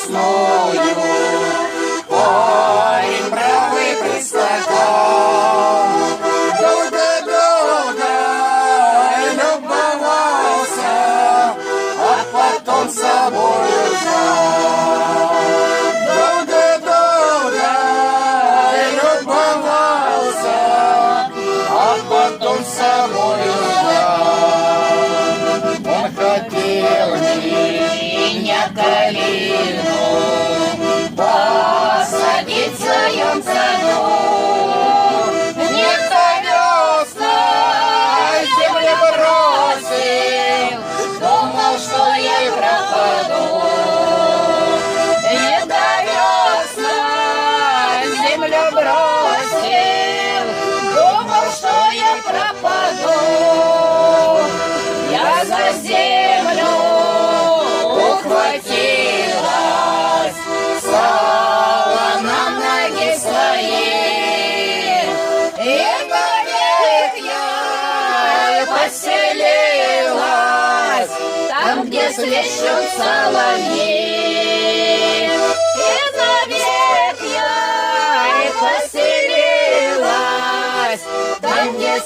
сосну его, Парень бравый пристаком. Долго-долго любовался, А потом собою Долго-долго любовался, А потом собою Он хотел меня калина, меня бросил, думал, что я пропаду. Я за землю ухватилась, стала на ноги свои. И повек я поселилась, там, где свищут соловьи.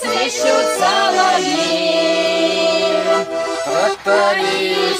Свищут соловьи. Комбайнеры,